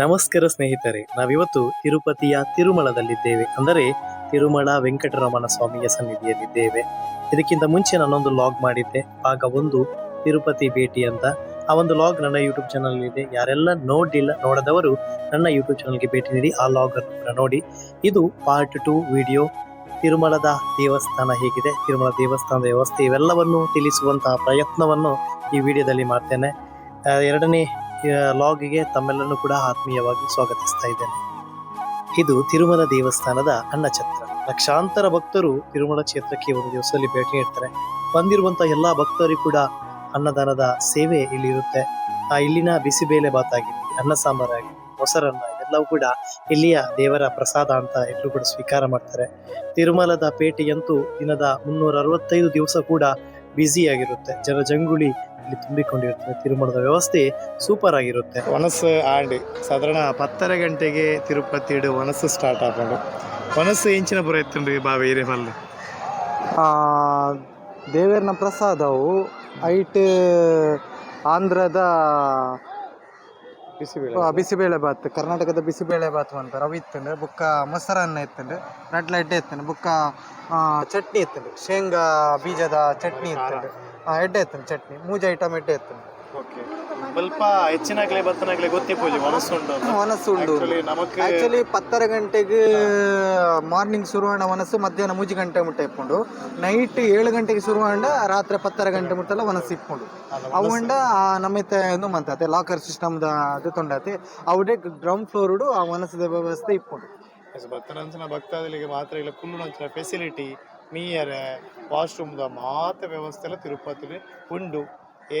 ನಮಸ್ಕಾರ ಸ್ನೇಹಿತರೆ, ನಾವಿವತ್ತು ತಿರುಪತಿಯ ತಿರುಮಲದಲ್ಲಿದ್ದೇವೆ ಅಂದರೆ ತಿರುಮಲ ವೆಂಕಟರಮಣ ಸ್ವಾಮಿಯ ಸನ್ನಿಧಿಯಲ್ಲಿದ್ದೇವೆ. ಇದಕ್ಕಿಂತ ಮುಂಚೆ ನಾನೊಂದು ಲಾಗ್ ಮಾಡಿದ್ದೆ. ಆಗ ಒಂದು ತಿರುಪತಿ ಭೇಟಿ ಅಂತ. ಆ ಒಂದು ಲಾಗ್ ನನ್ನ ಯೂಟ್ಯೂಬ್ ಚಾನಲ್ ಇದೆ. ಯಾರೆಲ್ಲ ನೋಡಿಲ್ಲ ನೋಡದವರು ನನ್ನ ಯೂಟ್ಯೂಬ್ ಚಾನಲ್ಗೆ ಭೇಟಿ ನೀಡಿ ಆ ಲಾಗ್ ಅನ್ನು ನೋಡಿ. ಇದು ಪಾರ್ಟ್ ಟು ವಿಡಿಯೋ ತಿರುಮಲದ ದೇವಸ್ಥಾನ ಹೇಗಿದೆ? ತಿರುಮಲ ದೇವಸ್ಥಾನದ ವ್ಯವಸ್ಥೆ ಇವೆಲ್ಲವನ್ನು ತಿಳಿಸುವಂತಹ ಪ್ರಯತ್ನವನ್ನು ಈ ವಿಡಿಯೋದಲ್ಲಿ ಮಾಡ್ತೇನೆ. ಎರಡನೇ ಲಾಗಿಗೆ ತಮ್ಮೆಲ್ಲರನ್ನು ಕೂಡ ಆತ್ಮೀಯವಾಗಿ ಸ್ವಾಗತಿಸ್ತಾ ಇದ್ದೇನೆ. ಇದು ತಿರುಮಲ ದೇವಸ್ಥಾನದ ಅನ್ನಛತ್ರ ಲಕ್ಷಾಂತರ ಭಕ್ತರು ತಿರುಮಲ ಕ್ಷೇತ್ರಕ್ಕೆ ಒಂದು ದಿವಸದಲ್ಲಿ ಭೇಟಿ ನೀಡ್ತಾರೆ. ಬಂದಿರುವಂತಹ ಎಲ್ಲಾ ಭಕ್ತರಿಗೂ ಕೂಡ ಅನ್ನದಾನದ ಸೇವೆ ಇಲ್ಲಿ ಇರುತ್ತೆ. ಆ ಇಲ್ಲಿನ ಬಿಸಿಬೇಳೆ ಬಾತ್ ಆಗಿರಲಿ ಅನ್ನ ಸಾಂಬಾರಾಗಲಿ ಮೊಸರನ್ನ ಎಲ್ಲವೂ ಕೂಡ ಇಲ್ಲಿಯ ದೇವರ ಪ್ರಸಾದ ಅಂತ ಎಲ್ಲರೂ ಕೂಡ ಸ್ವೀಕಾರ ಮಾಡ್ತಾರೆ. ತಿರುಮಲದ ಪೇಟೆಯಂತೂ ದಿನದ ಮುನ್ನೂರ ಅರವತ್ತೈದು ದಿವಸ ಕೂಡ ಬ್ಯುಸಿ ಆಗಿರುತ್ತೆ. ಜನಜಂಗುಳಿ ಇಲ್ಲಿ ತುಂಬಿಕೊಂಡಿರುತ್ತೆ ತಿರುಮಲದ ವ್ಯವಸ್ಥೆ ಸೂಪರ್ ಆಗಿರುತ್ತೆ. ಒನಸು ಆಂಡ್ ಸಾಧಾರಣ ಹತ್ತರ ಗಂಟೆಗೆ ತಿರುಪತಿ ಒನಸು ಸ್ಟಾರ್ಟ್ ಆಪಂಡು ಒನಸು ಪುರ ಎತ್ತುಂಡು ಬಾವಿ ಏರಿಯ ಮಲ್ಲು. ಆ, ದೇವೇರ್ನ ಪ್ರಸಾದವು ಐಟ್ ಆಂಧ್ರದ ಬಿಸಿಬೇಳೆ ಬಾತ್ ಕರ್ನಾಟಕದ ಬಿಸಿಬೇಳೆ ಬಾತ್ ಅಂತಾರೆ ಅವು ಇತ್ತಂದ್ರೆ ಬುಕ್ಕ ಮೊಸರನ್ನ ಇತ್ತಂದ್ರೆ ರೆಡ್ ಎಡ್ಡೆ ಇತ್ತಂದ್ರೆ ಬುಕ್ಕ ಚಟ್ನಿ ಇತ್ತಂದ್ರೆ. ಶೇಂಗಾ ಬೀಜದ ಚಟ್ನಿ ಇತ್ತಂದ್ರೆ. ಎಡ್ಡೆ ಇತ್ತಂದ್ರೆ ಚಟ್ನಿ. ಮೂಜ ಐಟಮ್ ಎಡ್ಡೆ ಇತ್ತಂಡು ಓಕೆ ಸ್ವಲ್ಪ ಹೆಚ್ಚಿನಾಗ್ಲೇ ಬತ್ತನಾಗ್ಲೇ ಗೊತ್ತೇ ಪೂಜೆ ಮನಸ್ಸು ಉಂಟು ಅಂತ. ಮನಸ್ಸು ಉಂಡು Actually ನಮಕ್ ಆಕ್ಚುಲಿ ಪತ್ತರ ಗಂಟೆಗೆ ಮಾರ್ನಿಂಗ್ ಶುರುವಾಂಡ ಮನಸ್ಸು ಮಧ್ಯಾಹ್ನ ಮೂಜಿ ಗಂಟೆ ಮುಟ್ಟ ಇಪ್ಪುಂಡು. ನೈಟ್ ಏಳು ಗಂಟೆಗೆ ಶುರುವಾಂಡ ರಾತ್ರಿ ಪತ್ತರ ಗಂಟೆ ಮುಟ್ಟಲ್ಲ ಮನಸ್ಸು ಇಪ್ಪುಂಡು. ಅವಂಡ ನಮ್ಮಿತ್ತ ಏನು ಮಂತಾತೆ ಲಾಕರ್ ಸಿಸ್ಟಮ್ದ ಅದು ತೊಂಡಾತೆ. ಅವಡೆ ಗ್ರೌಂಡ್ ಫ್ಲೋರ್ ಆ ಮನಸ್ಸದ ವ್ಯವಸ್ಥೆ ಇಪ್ಪುಂಡು. ಭಕ್ತನಂಚನ ಭಕ್ತಾದಿಗಳಿಗೆ ಮಾತ್ರ ಇಲ್ಲ ಕುಲ್ಲು ನಂಚಿನ ಫೆಸಿಲಿಟಿ ಮೀಯರ್ ವಾಶ್ರೂಮ್ದ ದ ಮಾತ ವ್ಯವಸ್ಥೆ ಎಲ್ಲ ತಿರುಪತಿಲಿ ಉಂಡು.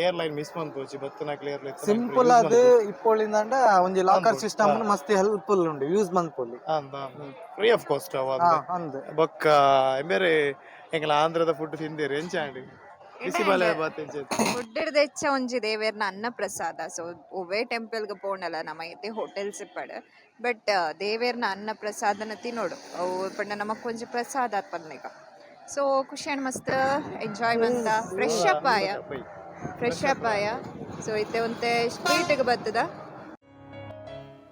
ಏರ್ಲೈನ್ ಮಿಸ್ ಮಾಡ್ಕೋಚಿ ಬತ್ತನಾಕ್ಲೆ ಏರ್ಲೈನ್ ಸಿಂಪಲ್ ಅದು ಇಪ್ಪೋಳಿಂದ ಒಂಜಿ ಲಾಕರ್ ಸಿಸ್ಟಮ್ ಮಸ್ತ್ ಹೆಲ್ಪ್ಫುಲ್ ಉಂಡು ಯೂಸ್ ಮನ್ಪೊಲಿ ಫ್ರೀ ಆಫ್ ಕಾಸ್ಟ್ ಅವ ಅಂದ. ಬೊಕ್ಕ ಬೇರೆ ಎಂಕಲ ಆಂಧ್ರದ ಫುಡ್ ತಿಂದಿರಿ ಎಂಚಾಂಡಿ ಬಿಸಿಬಾಲೆ ಬಾತ್ ಎಂಚ ಫುಡ್ ಎಚ್ಚ ಒಂಜಿ ದೇವೇರ್ನ ಅನ್ನ ಪ್ರಸಾದ. ಸೊ ಒವ್ವೇ ಟೆಂಪಲ್ಗೆ ಪೋಣಲ್ಲ ನಮ್ಮ ಐತೆ ಹೋಟೆಲ್ಸ್ ಇಪ್ಪಡ್ ಬಟ್ ದೇವೇರ್ನ ಅನ್ನ ಪ್ರಸಾದನ ತಿನ್ನೋಡು. ಅವು ಪಂಡ ನಮಕ್ ಒಂಜಿ ಪ್ರಸಾದ ಆತ್ಪಲ್ನೆಗ ಸೊ ಖುಷಿ ಮಸ್ತ್. ಎಂಜಾಯ್ ಮಂತ ಫ್ರೆಶ್ ಅಪ್ ಆಯ. ಫ್ರೆಶ್ ಅಪ್ ಆಯ? ಸೊ ಇತ್ತೆ ಒಂತೆ ಬರ್ತದ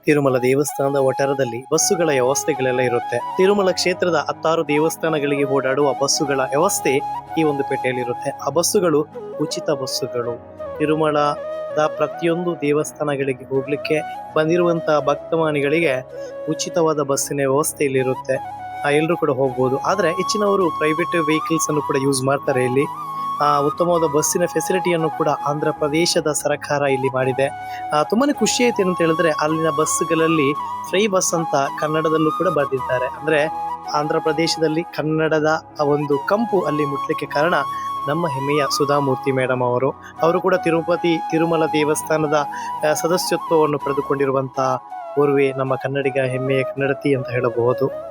ತಿರುಮಲ ದೇವಸ್ಥಾನದ ಒಟಾರದಲ್ಲಿ ಬಸ್ಸುಗಳ ವ್ಯವಸ್ಥೆಗಳೆಲ್ಲ ಇರುತ್ತೆ. ತಿರುಮಲ ಕ್ಷೇತ್ರದ ಹತ್ತಾರು ದೇವಸ್ಥಾನಗಳಿಗೆ ಓಡಾಡುವ ಬಸ್ಸುಗಳ ವ್ಯವಸ್ಥೆ ಈ ಒಂದು ಪೇಟೆಯಲ್ಲಿರುತ್ತೆ ಆ ಬಸ್ಸುಗಳು ಉಚಿತ ಬಸ್ಸುಗಳು. ತಿರುಮಲದ ಪ್ರತಿಯೊಂದು ದೇವಸ್ಥಾನಗಳಿಗೆ ಹೋಗ್ಲಿಕ್ಕೆ ಬಂದಿರುವಂತಹ ಭಕ್ತಮಾನಿಗಳಿಗೆ ಉಚಿತವಾದ ಬಸ್ಸಿನ ವ್ಯವಸ್ಥೆ ಇಲ್ಲಿರುತ್ತೆ ಎಲ್ಲರೂ ಕೂಡ ಹೋಗ್ಬೋದು. ಆದ್ರೆ ಹೆಚ್ಚಿನವರು ಪ್ರೈವೇಟ್ ವೆಹಿಕಲ್ಸ್ ಅನ್ನು ಕೂಡ ಯೂಸ್ ಮಾಡ್ತಾರೆ ಇಲ್ಲಿ. ಉತ್ತಮವಾದ ಬಸ್ಸಿನ ಫೆಸಿಲಿಟಿಯನ್ನು ಕೂಡ ಆಂಧ್ರ ಪ್ರದೇಶದ ಸರ್ಕಾರ ಇಲ್ಲಿ ಮಾಡಿದೆ. ತುಂಬಾ ಖುಷಿ ಆಯ್ತು ಏನಂತ ಹೇಳಿದ್ರೆ ಅಲ್ಲಿನ ಬಸ್ಗಳಲ್ಲಿ ಫ್ರೀ ಬಸ್ ಅಂತ ಕನ್ನಡದಲ್ಲೂ ಕೂಡ ಬರೆದಿದ್ದಾರೆ. ಅಂದ್ರೆ ಆಂಧ್ರ ಪ್ರದೇಶದಲ್ಲಿ ಕನ್ನಡದ ಒಂದು ಕಂಪು ಅಲ್ಲಿ ಮುಟ್ಲಿಕ್ಕೆ ಕಾರಣ ನಮ್ಮ ಹೆಮ್ಮೆಯ ಸುಧಾಮೂರ್ತಿ ಮೇಡಮ್ ಅವರು. ಅವರು ಕೂಡ ತಿರುಪತಿ, ತಿರುಮಲ ದೇವಸ್ಥಾನದ ಸದಸ್ಯತ್ವವನ್ನು ಪಡೆದುಕೊಂಡಿರುವಂತಹ ಓರ್ವೆ ನಮ್ಮ ಕನ್ನಡಿಗ ಹೆಮ್ಮೆಯ ಕನ್ನಡತಿ ಅಂತ ಹೇಳಬಹುದು.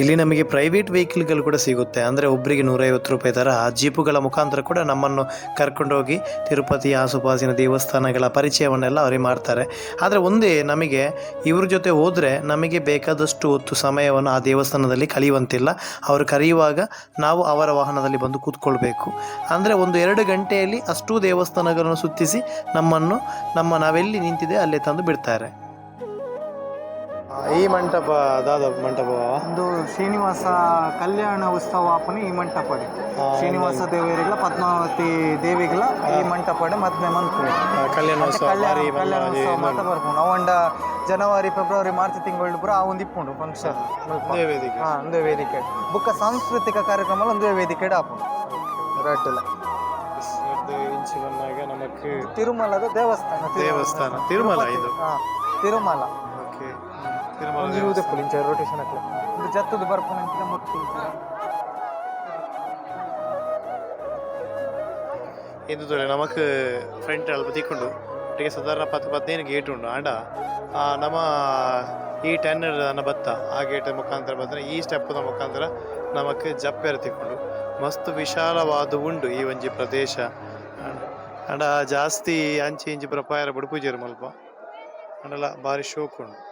ಇಲ್ಲಿ ನಮಗೆ ಪ್ರೈವೇಟ್ ವೆಹಿಕಲ್ಗಳು ಕೂಡ ಸಿಗುತ್ತೆ. ಅಂದರೆ ಒಬ್ಬರಿಗೆ ನೂರೈವತ್ತು ರೂಪಾಯಿ ಥರ ಜೀಪುಗಳ ಮುಖಾಂತರ ಕೂಡ ನಮ್ಮನ್ನು ಕರ್ಕೊಂಡೋಗಿ ತಿರುಪತಿ, ಆಸುಪಾಸಿನ ದೇವಸ್ಥಾನಗಳ ಪರಿಚಯವನ್ನೆಲ್ಲ ಅವರಿಗೆ ಮಾಡ್ತಾರೆ. ಆದರೆ ಒಂದೇ ನಮಗೆ ಇವ್ರ ಜೊತೆ ಹೋದರೆ ನಮಗೆ ಬೇಕಾದಷ್ಟು ಹೊತ್ತು ಸಮಯವನ್ನು ಆ ದೇವಸ್ಥಾನದಲ್ಲಿ ಕಳೆಯುವಂತಿಲ್ಲ. ಅವರು ಕರೆಯುವಾಗ ನಾವು ಅವರ ವಾಹನದಲ್ಲಿ ಬಂದು ಕೂತ್ಕೊಳ್ಬೇಕು. ಅಂದರೆ ಒಂದು ಎರಡು ಗಂಟೆಯಲ್ಲಿ ಅಷ್ಟೂ ದೇವಸ್ಥಾನಗಳನ್ನು ಸುತ್ತಿಸಿ ನಮ್ಮನ್ನು, ನಮ್ಮ ನಾವೆಲ್ಲಿ ನಿಂತಿದೆ ಅಲ್ಲೇ ತಂದು ಬಿಡ್ತಾರೆ. ಈ ಮಂಟಪ ಅದಾದ ಮಂಟಪ ಒಂದು ಶ್ರೀನಿವಾಸ ಕಲ್ಯಾಣ ಉತ್ಸವ ಆಪನೆ ಈ ಮಂಟಪಡೆ ಶ್ರೀನಿವಾಸ ದೇವರಿಗಳ ಪದ್ಮಾವತಿ ದೇವಿಗಳ ಈ ಮಂಟಪಡೆ ಮದ್ಮೆ ಮಂತ್ರಿ ಕಲ್ಯಾಣ ಉತ್ಸವ ಮಾತ ಬರ್ಕೊಂಡು ಅವಂಡ ಜನವರಿ ಫೆಬ್ರವರಿ ಮಾರ್ಚ್ ತಿಂಗಳು ಪೂರ ಒಂದು ಇಪ್ಪುಂಡು ಫಂಕ್ಷನ್ ಹಾ ಒಂದೇ ವೇದಿಕೆ. ಬುಕ್ಕ ಸಾಂಸ್ಕೃತಿಕ ಕಾರ್ಯಕ್ರಮ ಒಂದೇ ವೇದಿಕೆ ಆಪುಂಡು. ರಟ್ಟಿಲ್ಲ ನಮಗೆ ತಿರುಮಲದ ದೇವಸ್ಥಾನ. ದೇವಸ್ಥಾನ. ತಿರುಮಲ ಇದು. ತಿರುಮಲ. ಓಕೆ. ಇಂಚಿನ ಮುಟ್ಟಿ ಎಂದು ತೋಳೆ ನಮಕ್ ಫ್ರಂಟ್ ಅಲ್ಪ ತಿಕ್ಕೊಂಡು ಒಟ್ಟಿಗೆ ಸಾಧಾರಣ ಪತ್ತು ಪದಿನೈದು ಗೇಟ್ ಉಂಡು. ಆಂಡ ಆ, ನಮ್ಮ ಈ ಟೆನ್ನರ್ ನನ್ನ ಬತ್ತ ಆ ಗೇಟ್ ಮುಖಾಂತರ ಬಂದರೆ ಈ ಸ್ಟೆಪ್ನ ಮುಖಾಂತರ ನಮಕ್ ಜಪ್ಪೆರ ತಿಕ್ಕೊಂಡು ಮಸ್ತ್ ವಿಶಾಲವಾದ ಉಂಡು ಈ ಒಂಜಿ ಪ್ರದೇಶ. ಆಂಡ ಜಾಸ್ತಿ ಅಂಚಿ ಇಂಚಿ ಪ್ರಪಾಯರ ಬುಡುಪೂಜೆರು ಮಲ್ಪ. ಅಂಡಲ ಬಾರಿ ಶೋಕ್ ಉಂಡು.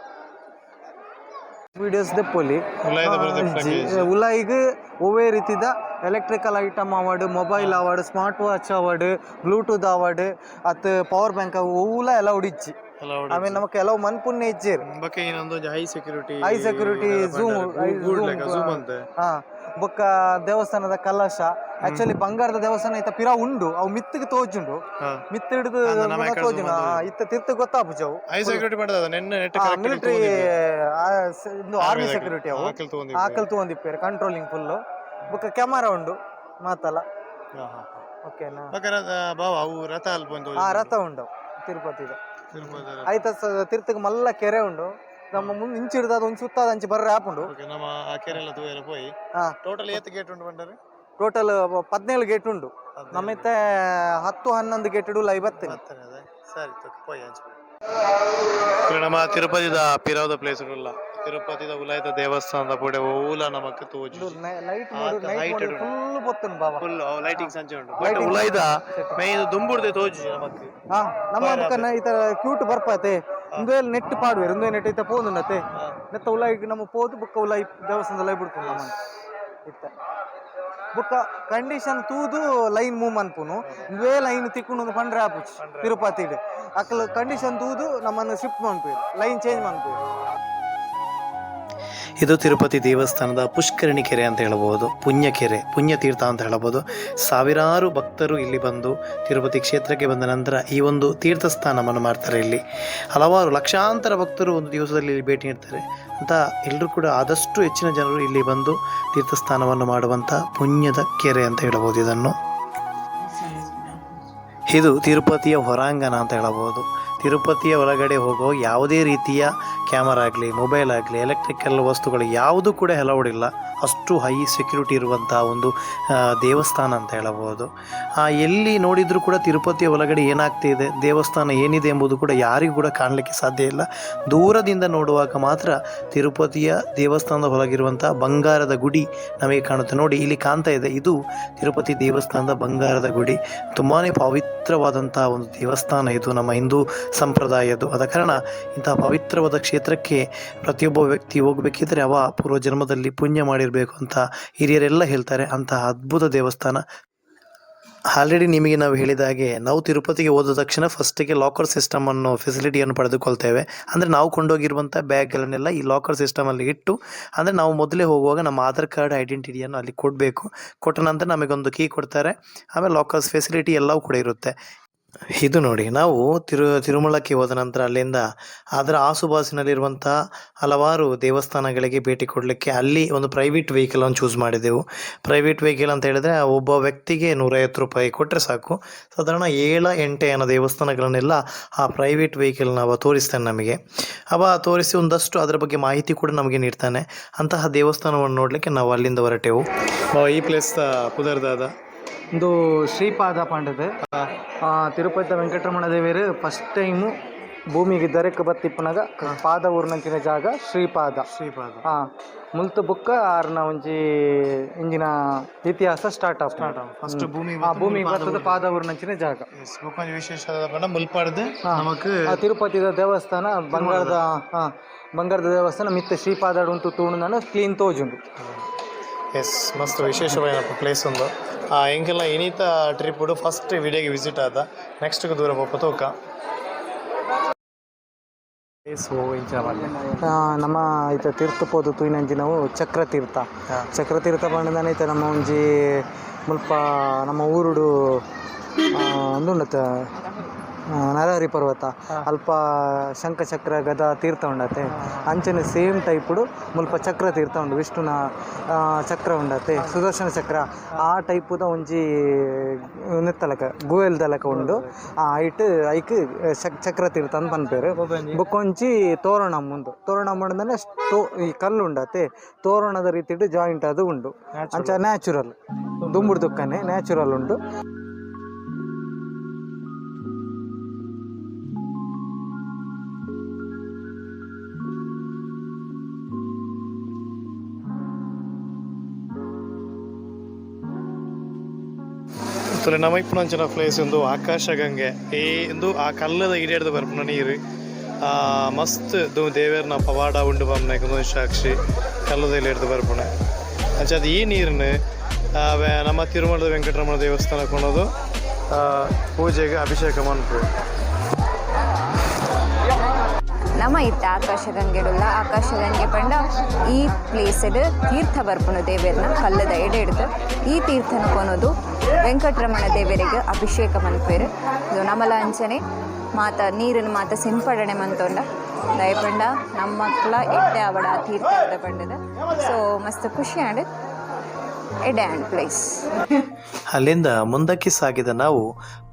ವಿಡಿಯೋಸ್ ದೆಪ್ಪೊಲಿ ಉಲಾಯಿಗೆ ಒವೇ ಉಲಾಯಿಗ್ ಒವ್ವೇ ರೀತಿದ ಎಲೆಕ್ಟ್ರಿಕಲ್ ಐಟಮ್ ಅವಾರ್ಡ್ ಮೊಬೈಲ್ ಅವಾರ್ಡ್ ಸ್ಮಾರ್ಟ್ ವಾಚ್ ಅವಾರ್ಡ್ ಬ್ಲೂಟೂತ್ ಅವಾರ್ಡ್ ಅತ್ ಪವರ್ ಬ್ಯಾಂಕ್ ಉಲ ಎಲ್ಲ ಉಡಿಚ್ಚಿ ಆಮೇಲೆ ನಮಗೆ ಕೆಲವು ಮನ್ಪುಣ್ಯ ಇಜ್ಜೇರು ಬಗ್ಗೆ security high security zoom zoom ಹಾ ಬೊಕ್ಕ ದೇವಸ್ಥಾನದ ಕಲಶ ಆಕ್ಚುಲಿ ಬಂಗಾರದ ದೇವಸ್ಥಾನ ಇತ್ತ ಪಿರ ಉಂಡು ಅವು ಮಿತ್ತಿಗೆ ತೋಜುಂಡು. ಮಿತ್ತ ಹಿಡಿದು ತೋಜುನ ಇತ್ತ ತಿರ್ತ ಗೊತ್ತಾಪುಜವು ಹೈ ಸೆಕ್ಯೂರಿಟಿ ನೆನ್ನೆ ನೆಟ್ ಮಿಲಿಟರಿ ಇದು ಆರ್ಮಿ ಸೆಕ್ಯೂರಿಟಿ ಅವು. ಆಕಲ್ ತಗೊಂಡಿ ಆಕಲ್ ತಗೊಂಡಿಪ್ಪೇರು ಕಂಟ್ರೋಲಿಂಗ್ ಫುಲ್ ಬೊಕ್ಕ ಕ್ಯಾಮರಾ ಉಂಡು ಮಾತಲ್ಲ. ಓಕೆನಾ ಬಾವ ಅವು ರಥ ಉಂಡು ತಿರುಪತಿದ. ಆಯ್ತ ತಿರ್ತಕ್ಕೆ ಮಲ್ಲ ಕೆರೆ ಉಂಡು. ನಮ್ಮ ಮುಂದೆ ಇಂಚಿಡ್ದ ಅದು ಒಂದು ಸುತ್ತಾದ ಅಂಚಿ ಬರ್ರೆ ಆಪುಂಡು ನಮ್ಮ ಆ ಪೋಯಿ ಹಾ. ಟೋಟಲ್ ಏತ್ ಗೇಟ್ ಉಂಟು ಬಂದರೆ ಟೋಟಲ್ ಪದ್ನೇಳು ಗೇಟ್ ಉಂಡು ನಮ್ಮಿತ್ತೆ ಹತ್ತು ಹನ್ನೊಂದು ಗೇಟ್ ಇಡು ಐವತ್ತು ಸರಿ ಪೋಯಿ ನಮ್ಮ ತಿರುಪತಿದ ಪಿರಾವದ ಪ್ಲೇಸ್ ಇಲ್ಲ ತಿರುಪತಿದ ಉಲಾಯ್ತ ದೇವಸ್ಥಾನದ ಪುಡೆ ಓಲ ನಮಕ್ ತೋಜು ಲೈಟ್ ಲೈಟ್ ಫುಲ್ ಬೊತ್ತನ್ ಬಾಬಾ ಫುಲ್ ಲೈಟಿಂಗ್ ಸಂಜೆ ಉಂಟು. ಬಟ್ ಉಲಾಯ್ದ ದುಂಬುರ್ದೆ ಮೇಯ್ದು ದುಂಬುಡ್ದೆ ತೋಜು ನಮಕ್. ಹಾ ನಮ್ಮ ಬಾರ ಈ ತರ ಕ್ಯೂಟ್ ಬರ್ಪಾತೆ ಇಂದು ನೆಟ್ ಪಾಡುವೇರು ಇಂದು ನೆಟ್ ಇತ್ತ ಪೋದುಂಡತೆ ನೆತ್ತ ಉಲಾಯ್, ನಮ್ಮ ಪೋದು ಬುಕ್ಕ ಉಲಾಯಿ ದೇವಸ್ಥಾನದ ಲೈ ಬಿಡ್ತು ನಮ್ಮ ಇತ್ತ. ಬುಕ್ಕ ಕಂಡೀಷನ್ ತೂದು ಲೈನ್ ಮೂವ್ ಅನ್ಪುನು ಇವೇ ಲೈನ್ ತಿಕ್ಕೊಂಡು ಪಂಡ್ರೆ ಆಪುಚ್, ತಿರುಪತಿಡ್. ಅಕ್ಕಲ ಕಂಡೀಷನ್ ತೂದು ನಮ್ಮನ್ನು ಶಿಫ್ಟ್ ಮಾಡ್ಪೇರು ಲೈನ್ ಚೇಂಜ್ ಮಾಡ್ಪೇರು ಇದು ತಿರುಪತಿ ದೇವಸ್ಥಾನದ ಪುಷ್ಕರಣಿ ಕೆರೆ ಅಂತ ಹೇಳಬಹುದು, ಪುಣ್ಯ ಕೆರೆ, ಪುಣ್ಯ ತೀರ್ಥ ಅಂತ ಹೇಳಬಹುದು. ಸಾವಿರಾರು ಭಕ್ತರು ಇಲ್ಲಿ ಬಂದು ತಿರುಪತಿ ಕ್ಷೇತ್ರಕ್ಕೆ ಬಂದ ನಂತರ ಈ ಒಂದು ತೀರ್ಥ ಸ್ನಾನವನ್ನು ಮಾಡ್ತಾರೆ ಇಲ್ಲಿ. ಹಲವಾರು ಲಕ್ಷಾಂತರ ಭಕ್ತರು ಒಂದು ದಿವಸದಲ್ಲಿ ಇಲ್ಲಿ ಭೇಟಿ ನೀಡ್ತಾರೆ. ಅಂತ ಎಲ್ಲರೂ ಕೂಡ ಆದಷ್ಟು ಹೆಚ್ಚಿನ ಜನರು ಇಲ್ಲಿ ಬಂದು ತೀರ್ಥ ಸ್ನಾನವನ್ನು ಮಾಡುವಂಥ ಪುಣ್ಯದ ಕೆರೆ ಅಂತ ಹೇಳಬಹುದು ಇದನ್ನು. ಇದು ತಿರುಪತಿಯ ಹೊರಾಂಗಣ ಅಂತ ಹೇಳಬಹುದು. ತಿರುಪತಿಯ ಒಳಗಡೆ ಹೋಗೋ ಯಾವುದೇ ರೀತಿಯ ಕ್ಯಾಮರಾ ಆಗಲಿ, ಮೊಬೈಲ್ ಆಗಲಿ, ಎಲೆಕ್ಟ್ರಿಕಲ್ ವಸ್ತುಗಳು ಯಾವುದೂ ಕೂಡ ಅಲೌಡ್ ಇಲ್ಲ. ಅಷ್ಟು ಹೈ ಸೆಕ್ಯೂರಿಟಿ ಇರುವಂಥ ಒಂದು ದೇವಸ್ಥಾನ ಅಂತ ಹೇಳಬಹುದು. ಎಲ್ಲಿ ನೋಡಿದರೂ ಕೂಡ ತಿರುಪತಿಯ ಒಳಗಡೆ ಏನಾಗ್ತಿದೆ ದೇವಸ್ಥಾನ ಏನಿದೆ ಎಂಬುದು ಕೂಡ ಯಾರಿಗೂ ಕೂಡ ಕಾಣಲಿಕ್ಕೆ ಸಾಧ್ಯ ಇಲ್ಲ. ದೂರದಿಂದ ನೋಡುವಾಗ ಮಾತ್ರ ತಿರುಪತಿಯ ದೇವಸ್ಥಾನದ ಒಳಗಿರುವಂಥ ಬಂಗಾರದ ಗುಡಿ ನಮಗೆ ಕಾಣುತ್ತೆ. ನೋಡಿ, ಇಲ್ಲಿ ಕಾಣ್ತಾ ಇದೆ, ಇದು ತಿರುಪತಿ ದೇವಸ್ಥಾನದ ಬಂಗಾರದ ಗುಡಿ. ತುಂಬಾ ಪವಿತ್ರವಾದಂಥ ಒಂದು ದೇವಸ್ಥಾನ ಇದು. ನಮ್ಮ ಹಿಂದೂ ಸಂಪ್ರದಾಯದ್ದು. ಆದ ಕಾರಣ ಇಂತಹ ಪವಿತ್ರವಾದ ಕ್ಷೇತ್ರಕ್ಕೆ ಪ್ರತಿಯೊಬ್ಬ ವ್ಯಕ್ತಿ ಹೋಗಬೇಕಿದ್ರೆ ಅವ ಪೂರ್ವ ಜನ್ಮದಲ್ಲಿ ಪುಣ್ಯ ಮಾಡಿರಬೇಕು ಅಂತ ಹಿರಿಯರೆಲ್ಲ ಹೇಳ್ತಾರೆ. ಅಂತಹ ಅದ್ಭುತ ದೇವಸ್ಥಾನ. ಆಲ್ರೆಡಿ ನಿಮಗೆ ನಾವು ಹೇಳಿದ ಹಾಗೆ ನಾವು ತಿರುಪತಿಗೆ ಹೋದ ತಕ್ಷಣ ಫಸ್ಟಿಗೆ ಲಾಕರ್ ಸಿಸ್ಟಮ್ ಅನ್ನೋ ಫೆಸಿಲಿಟಿಯನ್ನು ಪಡೆದುಕೊಳ್ತೇವೆ. ಅಂದರೆ ನಾವು ಕೊಂಡೋಗಿರುವಂಥ ಬ್ಯಾಗ್ಗಳನ್ನೆಲ್ಲ ಈ ಲಾಕರ್ ಸಿಸ್ಟಮಲ್ಲಿ ಇಟ್ಟು, ಅಂದರೆ ನಾವು ಮೊದಲೇ ಹೋಗುವಾಗ ನಮ್ಮ ಆಧಾರ್ ಕಾರ್ಡ್ ಐಡೆಂಟಿಟಿಯನ್ನು ಅಲ್ಲಿ ಕೊಡಬೇಕು. ಕೊಟ್ಟ ನಂತರ ನಮಗೊಂದು ಕೀ ಕೊಡ್ತಾರೆ. ಆಮೇಲೆ ಲಾಕರ್ಸ್ ಫೆಸಿಲಿಟಿ ಎಲ್ಲವೂ ಕೂಡ ಇರುತ್ತೆ. ಇದು ನೋಡಿ, ನಾವು ತಿರು, ತಿರುಮಲಕ್ಕೆ ಹೋದ ನಂತರ ಅಲ್ಲಿಂದ ಅದರ ಆಸುಪಾಸಿನಲ್ಲಿರುವಂಥ ಹಲವಾರು ದೇವಸ್ಥಾನಗಳಿಗೆ ಭೇಟಿ ಕೊಡಲಿಕ್ಕೆ ಅಲ್ಲಿ ಒಂದು ಪ್ರೈವೇಟ್ ವೆಹಿಕಲನ್ನು ಚೂಸ್ ಮಾಡಿದೆವು. ಪ್ರೈವೇಟ್ ವೆಹಿಕಲ್ ಅಂತ ಹೇಳಿದ್ರೆ ಒಬ್ಬ ವ್ಯಕ್ತಿಗೆ ನೂರೈವತ್ತು ರೂಪಾಯಿ ಕೊಟ್ಟರೆ ಸಾಕು. ಸಾಧಾರಣ ಏಳ, ಎಂಟೆ ಅನ್ನೋ ದೇವಸ್ಥಾನಗಳನ್ನೆಲ್ಲ ಆ ಪ್ರೈವೇಟ್ ವೆಹಿಕಲ್ನ ಅವ ತೋರಿಸ್ತಾನೆ ನಮಗೆ. ಅವ ತೋರಿಸಿ ಒಂದಷ್ಟು ಅದರ ಬಗ್ಗೆ ಮಾಹಿತಿ ಕೂಡ ನಮಗೆ ನೀಡ್ತಾನೆ. ಅಂತಹ ದೇವಸ್ಥಾನವನ್ನು ನೋಡಲಿಕ್ಕೆ ನಾವು ಅಲ್ಲಿಂದ ಹೊರಟೆವು. ಈ ಪ್ಲೇಸ್ ಪುದರ್ದಾದ ಒಂದು ಶ್ರೀಪಾದ ಪಾಂಡದ. ತಿರುಪತಿ ವೆಂಕಟರಮಣ ದೇವಿಯರು ಫಸ್ಟ್ ಟೈಮು ಭೂಮಿಗೆ ದರೆಕ್ ಬತ್ತಿಪ್ಪನಾಗ ಪಾದ ಊರ್ನಂಚಿನ ಜಾಗ ಶ್ರೀಪಾದ. ಶ್ರೀಪಾದ. ಹಾ ಮುಲ್ತ ಬುಕ್ಕ ಆರ್ನ ಒಂಜಿ ಇಂಜಿನ ಇತಿಹಾಸ ಸ್ಟಾರ್ಟ್ ಆಫ್ ಫಸ್ಟ್ ಭೂಮಿ ಆ ಭೂಮಿ ಬರ್ತದ ಪಾದ ಊರ್ನಂಚಿನ ಜಾಗ. ವಿಶೇಷ ಮುಲ್ಪಾಡ್ದು. ನಮಕ್ ತಿರುಪತಿದ ದೇವಸ್ಥಾನ ಬಂಗಾರದ ಬಂಗಾರದ ದೇವಸ್ಥಾನ ಮಿತ್ತ ಶ್ರೀಪಾದ ಉಂಟು ತೂಣು ಕ್ಲೀನ್ ತೋಜುಂಡು. ಎಸ್ ಮಸ್ತ್ ವಿಶೇಷమైన ಪ್ಲೇಸ್ ಒಂದು. ಆ ಎಂಕೆಲ್ಲ ಇನಿತ ಟ್ರಿಪ್ ಫಸ್ಟ್ ವಿಡಿಯೋಗೆ ವಿಸಿಟ್ ಆದ. ನೆಕ್ಸ್ಟ್ ದೂರ ಬಪ್ಪ ತೋಕ. ನಮ್ಮ ಈತ ತೀರ್ಥ ಪೋದು ತೂಯಿನಂಜಿ ನಾವು ಚಕ್ರತೀರ್ಥ. ಚಕ್ರತೀರ್ಥ ಚಕ್ರ ತೀರ್ಥ ಬಂಡದಾನ ಐತೆ ನಮ್ಮ ಒಂಜಿ ಮುಲ್ಪ ನಮ್ಮ ಊರುಡು ಉಂಡತ ನರಹರಿ ಪರ್ವತ. ಅಲ್ಪ ಶಂಖ ಚಕ್ರ ಗದ ತೀರ್ಥ ಉಂಡತೆ. ಅಂಚನೆ ಸೇಮ್ ಟೈಪುಡು ಮುಲ್ಪ ಚಕ್ರ ತೀರ್ಥ ಉಂಡು ವಿಷ್ಣುನ ಚಕ್ರ ಉಂಡತೆ. ಸುದರ್ಶನ ಚಕ್ರ. ಆ ಟೈಪುದ ಒಂಜಿ ನೆತ್ತಲಕ ಗುವೆಲ್ದಲಕ ಉಂಡು. ಆ ಐಟ್ ಐಕ್ ಚಕ್- ಚಕ್ರ ತೀರ್ಥ ಅಂತ ಪನ್ಪೇರು ಬುಕ್ಕೊಂಚಿ ತೋರಣ ಮುಂದು ತೋರಣ ಮುಂಡಂದ್ರೆ ಸ್ಟೋ ಈ ಕಲ್ಲು ಉಂಡತೆ. ತೋರಣದ ರೀತಿ ಜಾಯಿಂಟ್ ಅದು ಉಂಡು. ಅಂಚ ನ್ಯಾಚುರಲ್ ದುಂಬುಡು ದುಕ್ಕನೆ ನ್ಯಾಚುರಲ್ ಉಂಡು. ಇಪ್ಪುನಂಚಿನ ಪ್ಲೇಸ್ ಒಂದು ಆಕಾಶಗಂಗೆ ಈ ಇಂದು ಆ ಕಲ್ಲದ ಈಡೇಡ್ದು ಬರ್ಪುನ ನೀರು ಮಸ್ತ್ ದು ದೇವೇರ್ನ ಪವಾಡ ಉಂಡು ಬಮ್ಮನೆ ಕುಂದು ಸಾಕ್ಷಿ ಕಲ್ಲದ ಹಿಡ್ದು ಬರ್ಪುಣೆ ಅಂಚದ ಈ ನೀರನ್ನು ನಮ್ಮ ತಿರುಮಲದ ವೆಂಕಟರಮಣ ದೇವಸ್ಥಾನ ಕೊಡೋದು ಪೂಜೆಗೆ ಅಭಿಷೇಕ ಮನ್ಪು ನಮ್ಮ ಇತ್ತ ಆಕಾಶ ಗಂಗೆ ಪಂಡ ಈ ಪ್ಲೇಸಡ್ ತೀರ್ಥ ಬರ್ಪುನು ದೇವೇರ್ನ ಕಲ್ಲದ ಎಡೆ ಹಿಡ್ದು ಈ ತೀರ್ಥನ ಕೊನೋದು ವೆಂಕಟರಮಣ ದೇವರಿಗೆ ಅಭಿಷೇಕ ಮನ್ಪೇರು. ಇದು ನಮಲ ಅಂಚನೆ ಮಾತ ನೀರಿನ ಮಾತ ಸಿಂಪಡಣೆ ಮಂತೊಂಡ ದಯಪಂಡ, ನಮ್ಮ ಮಕ್ಕಳ ಎಡ್ಡೆ ಅವಡ ತೀರ್ಥ ಪಂಡದ. ಸೊ ಮಸ್ತ್ ಖುಷಿ ಆಂಡ್ ಎಡೆ ಆ್ಯಂಡ್ ಪ್ಲೇಸ್ ಅಲ್ಲಿಂದ ಮುಂದಕ್ಕೆ ಸಾಗಿದ ನಾವು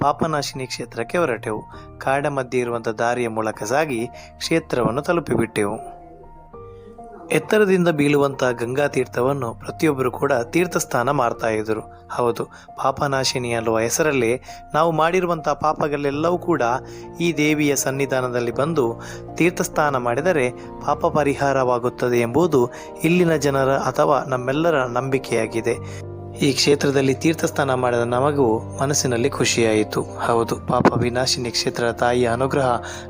ಪಾಪನಾಶಿನಿ ಕ್ಷೇತ್ರಕ್ಕೆ ಹೊರಟೆವು. ಕಾಡ ಮಧ್ಯೆ ಇರುವಂಥ ದಾರಿಯ ಮೂಲಕ ಸಾಗಿ ಕ್ಷೇತ್ರವನ್ನು ತಲುಪಿಬಿಟ್ಟೆವು. ಎತ್ತರದಿಂದ ಬೀಳುವಂತಹ ಗಂಗಾ ತೀರ್ಥವನ್ನು ಪ್ರತಿಯೊಬ್ಬರು ಕೂಡ ತೀರ್ಥಸ್ಥಾನ ಮಾಡ್ತಾ ಇದ್ದರು. ಹೌದು ಪಾಪನಾಶಿನಿ ಅನ್ನುವ ಹೆಸರಲ್ಲಿ ನಾವು ಮಾಡಿರುವಂಥ ಪಾಪಗಳೆಲ್ಲವೂ ಕೂಡ ಈ ದೇವಿಯ ಸನ್ನಿಧಾನದಲ್ಲಿ ಬಂದು ತೀರ್ಥಸ್ಥಾನ ಮಾಡಿದರೆ ಪಾಪ ಪರಿಹಾರವಾಗುತ್ತದೆ ಎಂಬುದು ಇಲ್ಲಿನ ಜನರ ಅಥವಾ ನಮ್ಮೆಲ್ಲರ ನಂಬಿಕೆಯಾಗಿದೆ. ಈ ಕ್ಷೇತ್ರದಲ್ಲಿ ತೀರ್ಥಸ್ನಾನ ಮಾಡಿದ ನಮಗೂ ಮನಸ್ಸಿನಲ್ಲಿ ಖುಷಿಯಾಯಿತು. ಹೌದು, ಪಾಪ ವಿನಾಶಿನಿ ಕ್ಷೇತ್ರದ ತಾಯಿಯ ಅನುಗ್ರಹ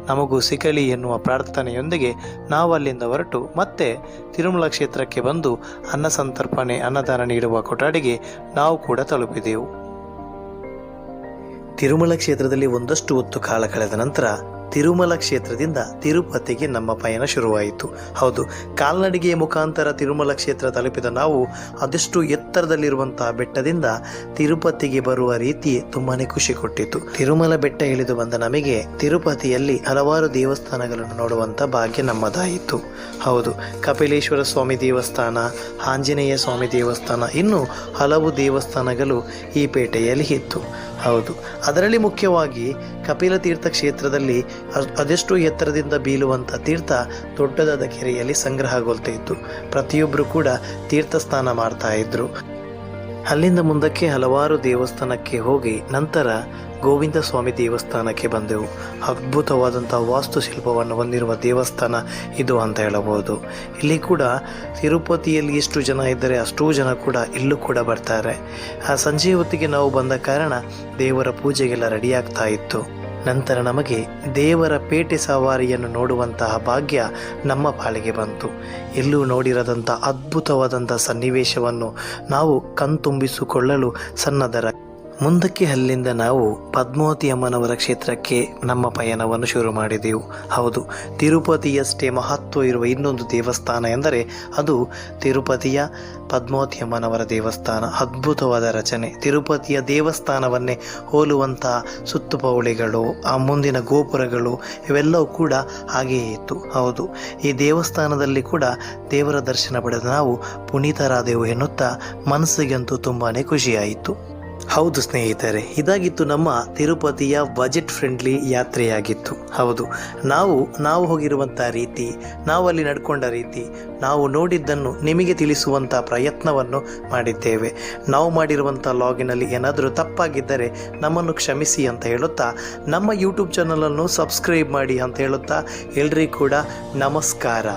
ನಮಗೂ ಸಿಗಲಿ ಎನ್ನುವ ಪ್ರಾರ್ಥನೆಯೊಂದಿಗೆ ನಾವು ಅಲ್ಲಿಂದ ಹೊರಟು ಮತ್ತೆ ತಿರುಮಲ ಕ್ಷೇತ್ರಕ್ಕೆ ಬಂದು ಅನ್ನ ಸಂತರ್ಪಣೆ, ಅನ್ನದಾನ ನೀಡುವ ಕೊಠಡಿಗೆ ನಾವು ಕೂಡ ತಲುಪಿದೆವು. ತಿರುಮಲ ಕ್ಷೇತ್ರದಲ್ಲಿ ಒಂದಷ್ಟು ಹೊತ್ತು ಕಾಲ ಕಳೆದ ನಂತರ ತಿರುಮಲ ಕ್ಷೇತ್ರದಿಂದ ತಿರುಪತಿಗೆ ನಮ್ಮ ಪಯಣ ಶುರುವಾಯಿತು. ಹೌದು, ಕಾಲ್ನಡಿಗೆಯ ಮುಖಾಂತರ ತಿರುಮಲ ಕ್ಷೇತ್ರ ತಲುಪಿದ ನಾವು ಅದೆಷ್ಟು ಎತ್ತರದಲ್ಲಿರುವಂತಹ ಬೆಟ್ಟದಿಂದ ತಿರುಪತಿಗೆ ಬರುವ ರೀತಿ ತುಂಬಾನೇ ಖುಷಿ ಕೊಟ್ಟಿತು ತಿರುಮಲ ಬೆಟ್ಟ ಇಳಿದು ಬಂದ ನಮಗೆ ತಿರುಪತಿಯಲ್ಲಿ ಹಲವಾರು ದೇವಸ್ಥಾನಗಳನ್ನು ನೋಡುವಂತ ಭಾಗ್ಯ ನಮ್ಮದಾಯಿತು. ಹೌದು, ಕಪಿಲೇಶ್ವರ ಸ್ವಾಮಿ ದೇವಸ್ಥಾನ, ಆಂಜನೇಯ ಸ್ವಾಮಿ ದೇವಸ್ಥಾನ, ಇನ್ನು ಹಲವು ದೇವಸ್ಥಾನಗಳು ಈ ಪೇಟೆಯಲ್ಲಿ ಇತ್ತು. ಹೌದು. ಅದರಲ್ಲಿ ಮುಖ್ಯವಾಗಿ ಕಪಿಲ ತೀರ್ಥ ಕ್ಷೇತ್ರದಲ್ಲಿ ಅದೆಷ್ಟು ಎತ್ತರದಿಂದ ಬೀಳುವಂಥ ತೀರ್ಥ ದೊಡ್ಡದಾದ ಕೆರೆಯಲ್ಲಿ ಸಂಗ್ರಹಗೊಳ್ತಾ ಇತ್ತು. ಪ್ರತಿಯೊಬ್ಬರು ಕೂಡ ತೀರ್ಥ ಸ್ನಾನ ಮಾಡ್ತಾ ಇದ್ರು. ಅಲ್ಲಿಂದ ಮುಂದಕ್ಕೆ ಹಲವಾರು ದೇವಸ್ಥಾನಕ್ಕೆ ಹೋಗಿ ನಂತರ ಗೋವಿಂದ ಸ್ವಾಮಿ ದೇವಸ್ಥಾನಕ್ಕೆ ಬಂದೆವು. ಅದ್ಭುತವಾದಂಥ ವಾಸ್ತುಶಿಲ್ಪವನ್ನು ಹೊಂದಿರುವ ದೇವಸ್ಥಾನ ಇದು ಅಂತ ಹೇಳಬಹುದು. ಇಲ್ಲಿ ಕೂಡ ತಿರುಪತಿಯಲ್ಲಿ ಎಷ್ಟು ಜನ ಇದ್ದರೆ ಅಷ್ಟೂ ಜನ ಕೂಡ ಇಲ್ಲೂ ಕೂಡ ಬರ್ತಾರೆ. ಆ ಸಂಜೆ ಹೊತ್ತಿಗೆ ನಾವು ಬಂದ ಕಾರಣ ದೇವರ ಪೂಜೆಗೆಲ್ಲ ರೆಡಿಯಾಗ್ತಾ ಇತ್ತು. ನಂತರ ನಮಗೆ ದೇವರ ಪೇಟೆ ಸವಾರಿಯನ್ನು ನೋಡುವಂತಹ ಭಾಗ್ಯ ನಮ್ಮ ಪಾಲಿಗೆ ಬಂತು. ಎಲ್ಲೂ ನೋಡಿರದಂಥ ಅದ್ಭುತವಾದಂಥ ಸನ್ನಿವೇಶವನ್ನು ನಾವು ಕಣ್ತುಂಬಿಸಿಕೊಳ್ಳಲು ಸನ್ನದ್ಧರ ಮುಂದಕ್ಕೆ ಅಲ್ಲಿಂದ ನಾವು ಪದ್ಮಾವತಿ ಅಮ್ಮನವರ ಕ್ಷೇತ್ರಕ್ಕೆ ನಮ್ಮ ಪಯಣವನ್ನು ಶುರು ಮಾಡಿದೆವು. ಹೌದು ತಿರುಪತಿಯಷ್ಟೇ ಮಹತ್ವ ಇರುವ ಇನ್ನೊಂದು ದೇವಸ್ಥಾನ ಎಂದರೆ ಅದು ತಿರುಪತಿಯ ಪದ್ಮಾವತಿ ಅಮ್ಮನವರ ದೇವಸ್ಥಾನ. ಅದ್ಭುತವಾದ ರಚನೆ. ತಿರುಪತಿಯ ದೇವಸ್ಥಾನವನ್ನೇ ಹೋಲುವಂತಹ ಸುತ್ತುಪೌಳಿಗಳು, ಆ ಮುಂದಿನ ಗೋಪುರಗಳು ಇವೆಲ್ಲವೂ ಕೂಡ ಹಾಗೆಯೇ ಇತ್ತು. ಹೌದು, ಈ ದೇವಸ್ಥಾನದಲ್ಲಿ ಕೂಡ ದೇವರ ದರ್ಶನ ಪಡೆದ ನಾವು ಪುನೀತರಾದೆವು ಎನ್ನುತ್ತಾ ಮನಸ್ಸಿಗಂತೂ ತುಂಬಾ ಖುಷಿಯಾಯಿತು. ಹೌದು ಸ್ನೇಹಿತರೆ, ಇದಾಗಿತ್ತು ನಮ್ಮ ತಿರುಪತಿಯ ಬಜೆಟ್ ಫ್ರೆಂಡ್ಲಿ ಯಾತ್ರೆಯಾಗಿತ್ತು. ಹೌದು, ನಾವು ನಾವು ಹೋಗಿರುವಂಥ ರೀತಿ ನಾವು ಅಲ್ಲಿ ನಡ್ಕೊಂಡ ರೀತಿ, ನಾವು ನೋಡಿದ್ದನ್ನು ನಿಮಗೆ ತಿಳಿಸುವಂಥ ಪ್ರಯತ್ನವನ್ನು ಮಾಡಿದ್ದೇವೆ. ನಾವು ಮಾಡಿರುವಂಥ ಲಾಗಿನಲ್ಲಿ ಏನಾದರೂ ತಪ್ಪಾಗಿದ್ದರೆ ನಮ್ಮನ್ನು ಕ್ಷಮಿಸಿ ಅಂತ ಹೇಳುತ್ತಾ, ನಮ್ಮ ಯೂಟ್ಯೂಬ್ ಚಾನಲನ್ನು ಸಬ್ಸ್ಕ್ರೈಬ್ ಮಾಡಿ ಅಂತ ಹೇಳುತ್ತಾ, ಎಲ್ರಿಗೂ ಕೂಡ ನಮಸ್ಕಾರ.